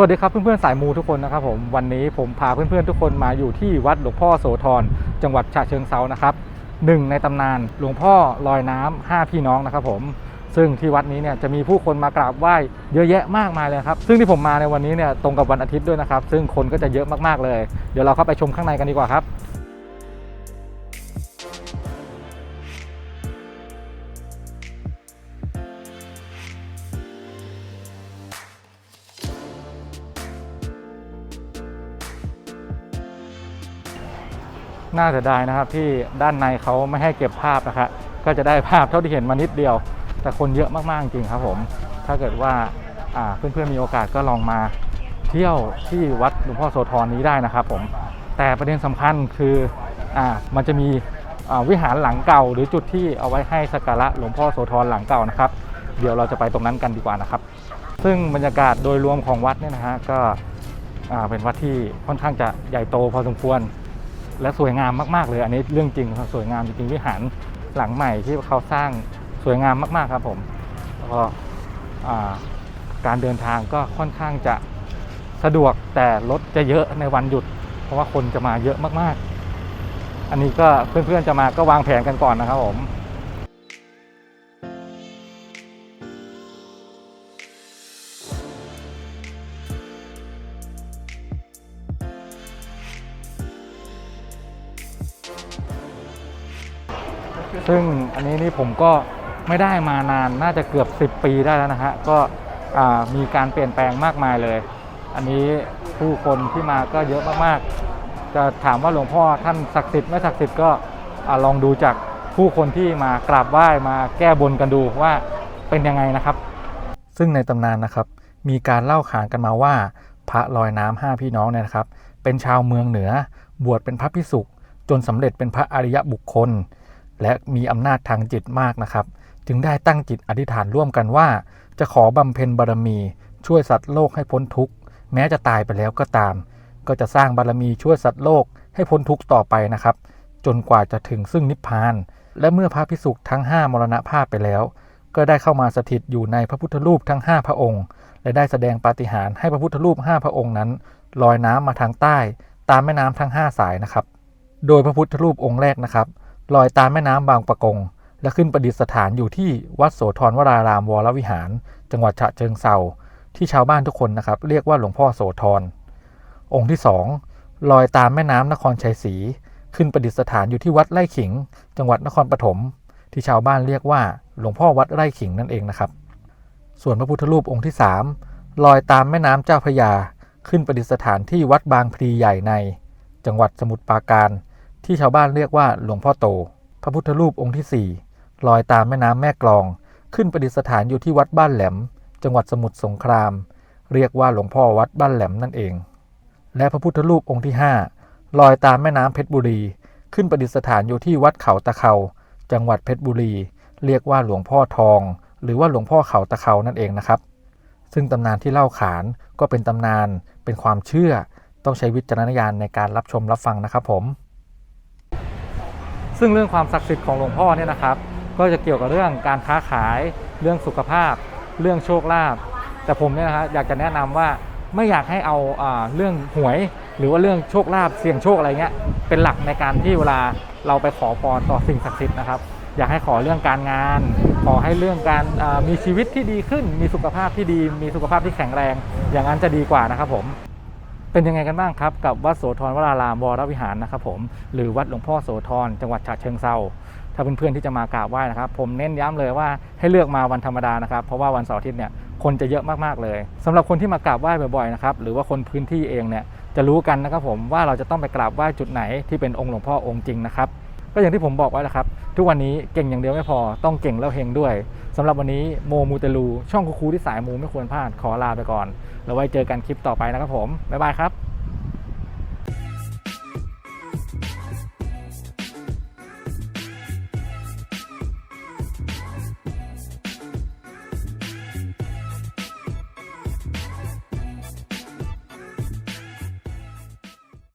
วัสดีครับเพื่อนๆสายมูทุกคนนะครับผมวันนี้ผมพาเพื่อนๆทุกคนมาอยู่ที่วัดหลวงพ่อโสธรจังหวัดฉะเชิงเซานะครับหนึ่งในตำนานหลวงพ่อลอยน้ำห้าพี่น้องนะครับผมซึ่งที่วัดนี้เนี่ยจะมีผู้คนมากราบไหว้เยอะแยะมากมายเลยครับ ซึ่งที่ผมมาในวันนี้เนี่ยตรงกับวันอาทิตย์ด้วยนะครับ ซึ่งคนก็จะเยอะมากๆเลย เดี๋ยวเราเข้าไปชมข้างในกันดีกว่าครับ น่าเสียดายนะครับที่ด้านในเขาไม่ให้เก็บภาพนะครับก็จะได้ภาพเท่าที่เห็นมานิดเดียว แต่คนเยอะมากๆจริงครับผม ถ้าเกิดว่าเพื่อนๆมีโอกาสก็ลองมาเที่ยวที่วัดหลวงพ่อโสธรนี้ได้นะครับผมแต่ประเด็นสำคัญคืออมันจะมีวิหารหลังเก่า หรือจุดที่เอาไว้ให้สักการะหลวงพ่อโสธรหลังเก่านะครับ เดี๋ยวเราจะไปตรงนั้นกันดีกว่านะครับ ซึ่งบรรยากาศโดยรวมของวัดเนี่ยนะฮะก็เป็นวัดที่ค่อนข้างจะใหญ่โตพอสมควร และสวยงามมากๆเลยอันนี้เรื่องจริงครับสวยงามจริงๆวิหารหลังใหม่ที่เขาสร้างสวยงามมากๆครับผมแล้วก็การเดินทางก็ค่อนข้างจะสะดวกแต่รถจะเยอะในวันหยุด เพราะว่าคนจะมาเยอะมากๆ อันนี้ก็เพื่อนๆจะมาก็วางแผนกันก่อนนะครับผม ซึ่งอันนี้นี่ผมก็ไม่ได้มานานน่าจะเกือบ 10 ปีได้แล้วนะฮะ ก็มีการเปลี่ยนแปลงมากมายเลย อันนี้ผู้คนที่มาก็เยอะมากๆ จะถามว่าหลวงพ่อท่านศักดิ์สิทธิ์ไม่ศักดิ์สิทธิ์ก็ลองดูจากผู้คนที่มากราบไหว้มาแก้บนกันดูว่าเป็นยังไงนะครับ ซึ่งในตำนานนะครับ มีการเล่าขานกันมาว่า พระลอยน้ำห้าพี่น้องเนี่ยนะครับ เป็นชาวเมืองเหนือบวชเป็นพระพิสุจนสำเร็จเป็นพระอริยบุคคล และมีอำนาจทางจิตมากนะครับ จึงได้ตั้งจิตอธิษฐานร่วมกันว่า จะขอบำเพ็ญบารมี ช่วยสัตว์โลกให้พ้นทุกข์แม้จะตายไปแล้วก็ตาม ก็จะสร้างบารมีช่วยสัตว์โลกให้พ้นทุกข์ต่อไปนะครับ จนกว่าจะถึงซึ่งนิพพาน และเมื่อพระพิสุทั้ง 5 มรณภาพไปแล้ว ก็ได้เข้ามาสถิตอยู่ในพระพุทธรูปทั้ง 5 พระองค์ และได้แสดงปาฏิหาริย์ให้พระพุทธรูป 5 พระองค์นั้นลอยน้ำมาทางใต้ ตามแม่น้ำทั้ง 5 สายนะครับ โดยพระพุทธรูปองค์แรกนะครับ ลอยตามแม่น้ำบางปะกง และขึ้นประดิษฐานอยู่ที่วัดโสธรวรารามวรวิหาร จังหวัดฉะเชิงเซาที่ชาวบ้านทุกคนนะครับ เรียกว่าหลวงพ่อโสธร องค์ที่สองลอยตามแม่น้ำนครชัยศรีขึ้นประดิษฐานอยู่ที่วัดไร่ขิง จังหวัดนครปฐมที่ชาวบ้านเรียกว่าหลวงพ่อวัดไร่ขิงนั่นเองนะครับ ส่วนพระพุทธรูปองค์ที่สามลอยตามแม่น้ำเจ้าพระยา ขึ้นประดิษฐานที่วัดบางพลีใหญ่ใน จังหวัดสมุทรปราการ ที่ชาวบ้านเรียกว่าหลวงพ่อโต พระพุทธรูปองค์ที่ 4 ลอยตามแม่น้ำแม่กลอง ขึ้นประดิษฐานอยู่ที่วัดบ้านแหลม จังหวัดสมุทรสงคราม เรียกว่าหลวงพ่อวัดบ้านแหลมนั่นเอง และพระพุทธรูปองค์ที่ 5 ลอยตามแม่น้ำเพชรบุรี ขึ้นประดิษฐานอยู่ที่วัดเขาตะเขาจังหวัดเพชรบุรี เรียกว่าหลวงพ่อทอง หรือว่าหลวงพ่อเขาตะเขานั่นเองนะครับ ซึ่งตำนานที่เล่าขานก็เป็นตำนาน เป็นความเชื่อ ต้องใช้วิจารณญาณในการรับชมรับฟังนะครับผม ซึ่งเรื่องความศักดิ์สิทธิ์ของหลวงพ่อเนี่ยนะครับ ก็จะเกี่ยวกับเรื่องการค้าขาย เรื่องสุขภาพ เรื่องโชคลาภแต่ผมเนี่ยนะครับอยากจะแนะนำว่าไม่อยากให้เอาอเรื่องหวย หรือว่าเรื่องโชคลาภเสี่ยงโชคอะไรเงี้ยเป็นหลักในการที่เวลาเราไปขอพรต่อสิ่งศักดิ์สิทธิ์นะครับ อยากให้ขอเรื่องการงาน ขอให้เรื่องการมีชีวิตที่ดีขึ้น มีสุขภาพที่ดี มีสุขภาพที่แข็งแรง อย่างนั้นจะดีกว่านะครับผม เป็นยังไงกันบ้างครับกับวัดโสธรวรารามวรวิหารนะครับผมหรือวัดหลวงพ่อโสธรจังหวัดฉะเชิงเซาถ้าเพื่อนๆที่จะมากราบไหว้นะครับ ผมเน้นย้ำเลยว่าให้เลือกมาวันธรรมดานะครับ เพราะว่าวันเสาร์อาทิตย์เนี่ยคนจะเยอะมากๆเลยสำหรับคนที่มากราบไหว้บ่อยๆนะครับหรือว่าคนพื้นที่เองเนี่ยจะรู้กันนะครับผมว่าเราจะต้องไปกราบไหว้จุดไหนที่เป็นองค์หลวงพ่อองค์จริงนะครับ ก็อย่างที่ผมบอกไว้นะครับ ทุกวันนี้เก่งอย่างเดียวไม่พอต้องเก่งแล้วเฮงด้วยสำหรับวันนี้โมมูเตลู ช่องคูคูที่สายมูไม่ควรพลาดขอลาไปก่อน แล้วไว้เจอกันคลิปต่อไปนะครับผมบ๊ายบายครับ